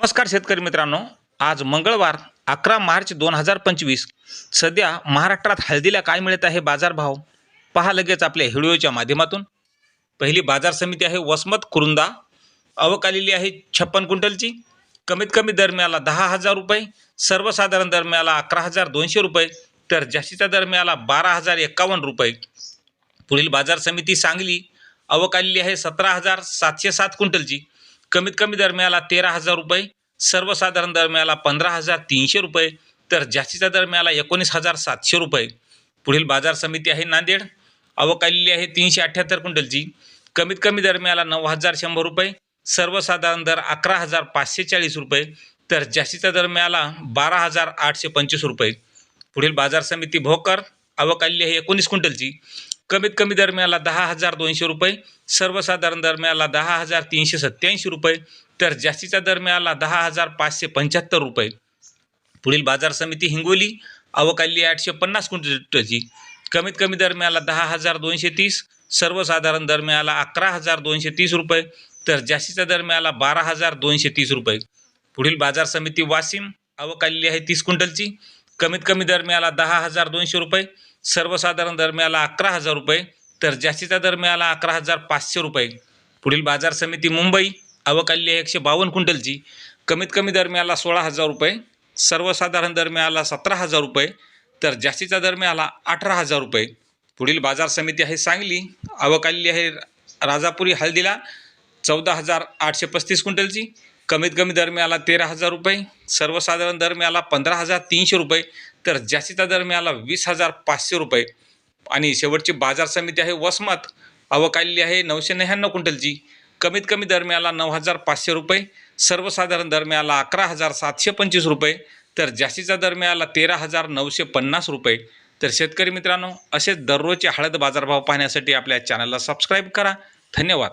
नमस्कार शेतकरी मित्रांनो. आज मंगळवार अकरा मार्च दोन हजार पंचवीस. सध्या महाराष्ट्रात हळदीला काय मिळत आहे बाजारभाव पहा लगेच आपल्या व्हिडिओच्या माध्यमातून. पहिली बाजार समिती आहे वसमत कुरुंदा. आवक आलेली आहे छप्पन क्विंटलची. कमीत कमी दर मिळाला दहा हजार रुपये. सर्वसाधारण दर मिळाला अकरा हजार दोनशे रुपये. तर जास्तीचा दर मिळाला बारा हजार एकावन्न रुपये. पुढील बाजार समिती सांगली. आवक आलेली आहे सतरा हजार सातशे सात क्विंटलची. कमीत कमी दर मिळाला तेरा हजार रुपये सर्वसाधारण दर मिळाला पंधरा हजार तीनशे रुपये तर जास्तीचा दर मिळाला एकोणीस हजार सातशे रुपये. पुढील बाजार समिती आहे नांदेड. आवक आलेली आहे तीनशे अठ्ठ्याहत्तर क्विंटलची. कमीत कमी दर मिळाला नऊ हजार शंभर रुपये सर्वसाधारण दर अकरा हजार पाचशे चाळीस रुपये तर जास्तीचा दर मिळाला बारा हजार आठशे पंचवीस रुपये. पुढील बाजार समिती भोकर. आवक आलेली आहे एकोणीस क्विंटलची. कमीत कमी दरम्याला दहा हजार दोनशे रुपये सर्वसाधारण दरम्याला दहा हजार तीनशे सत्त्याऐंशी रुपये तर जास्तीचा दरम्याला दहा हजार पाचशे पंच्याहत्तर रुपये. पुढील बाजार समिती हिंगोली अवकाली आठशे पन्नास क्विंटलची. कमीत कमी दरम्याला दहा हजार दोनशे तीस सर्वसाधारण दरम्याला अकरा हजार दोनशे तीस रुपये तर जास्तीचा दरम्याला बारा हजार दोनशे तीस रुपये. पुढील बाजार समिती वाशिम आवक आहे तीस क्विंटलची. कमीत कमी दरम्याला दहा हजार दोनशे रुपये सर्वसाधारण दर मिळाला अकरा हजार रुपये तर जास्तीचा दर मिळाला अकरा हजार पाचशे रुपये. पुढील बाजार समिती मुंबई अवकाली आहे एकशे बावन्न क्विंटलची. कमीत कमी दर मिळाला सोळा हजार रुपये सर्वसाधारण दर मिळाला सतरा हजार रुपये तर जास्तीचा दर मिळाला अठरा हजार रुपये. पुढील बाजार समिती आहे सांगली अवकाली आहे राजापुरी हल्दीला चौदा हजार आठशे पस्तीस क्विंटलची. कमीत कमी दर मिळाला तेरा हजार रुपये सर्वसाधारण दर मिळाला पंधरा हजार तीनशे रुपये तर जास्तीचा दर मिळाला वीस हजार पाचशे रुपये. आणि शेवटची बाजार समिती आहे वसमत. आवक आलेली आहे नऊशे नव्याण्णव क्विंटलची. कमीत कमी दर मिळाला नऊ हजार पाचशे रुपये. सर्वसाधारण दर मिळाला अकरा हजार सातशे पंचवीस रुपये. तर जास्तीचा दर मिळाला तेरा हजार नऊशे पन्नास रुपये. तर शेतकरी मित्रांनो असेच दररोजचे हळद बाजारभाव पाहण्यासाठी आपल्या चॅनलला सबस्क्राईब करा. धन्यवाद.